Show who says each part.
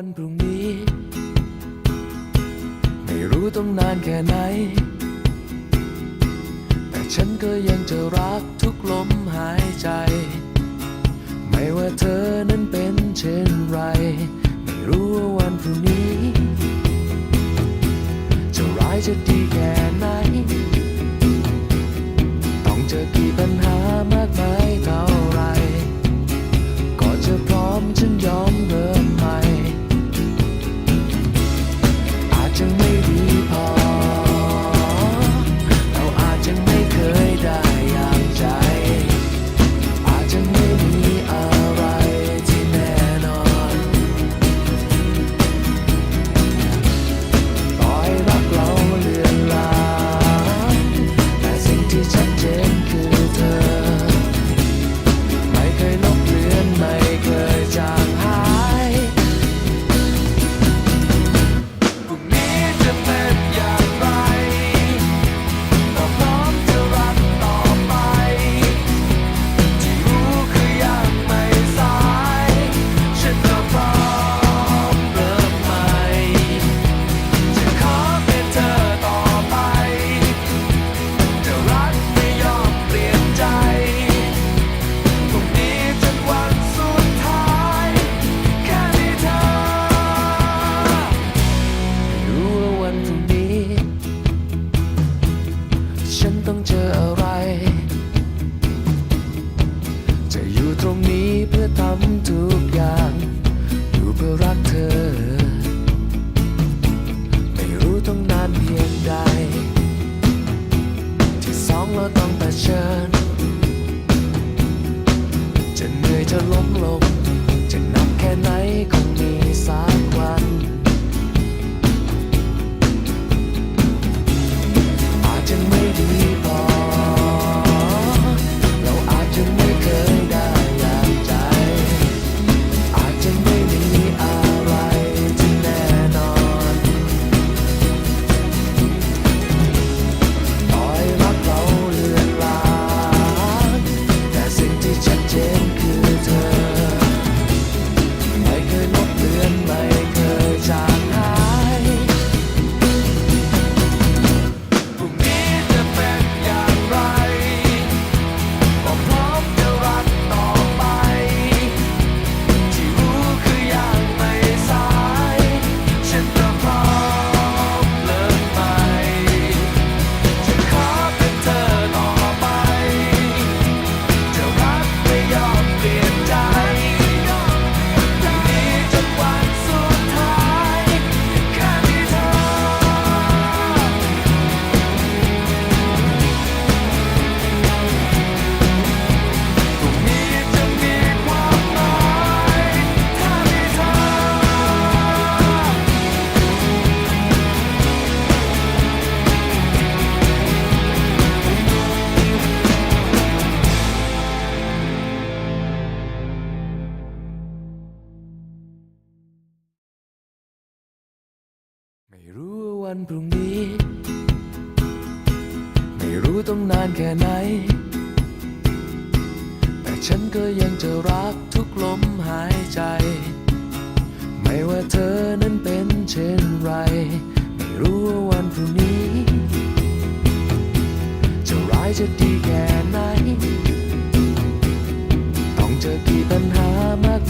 Speaker 1: วันพรุ่งนี้ ไม่รู้ต้องนานแค่ไหน แต่ฉันก็ยังจะรักทุกลมหายใจ ไม่ว่าเธอนั้นเป็นเช่นไร ไม่รู้ว่าวันพรุ่งนี้ จะร้ายจะดีแค่ ฉันต้องเจออะไร จะอยู่ตรงนี้เพื่อทำทุกอย่าง อยู่เพื่อรักเธอ ไม่รู้ต้องนานเพียงใด ที่สองเราต้องเผชิญจะเหนื่อยจะล้มลง วันพรุ่งนี้ ไม่รู้ต้องนานแค่ไหน แต่ฉันก็ยังจะรักทุกลมหายใจ ไม่ว่าเธอนั้นเป็นเช่นไร ไม่รู้ว่าวันพรุ่งนี้ จะร้ายจะดีแค่ไหน ต้องเจอกี่ปัญหามาก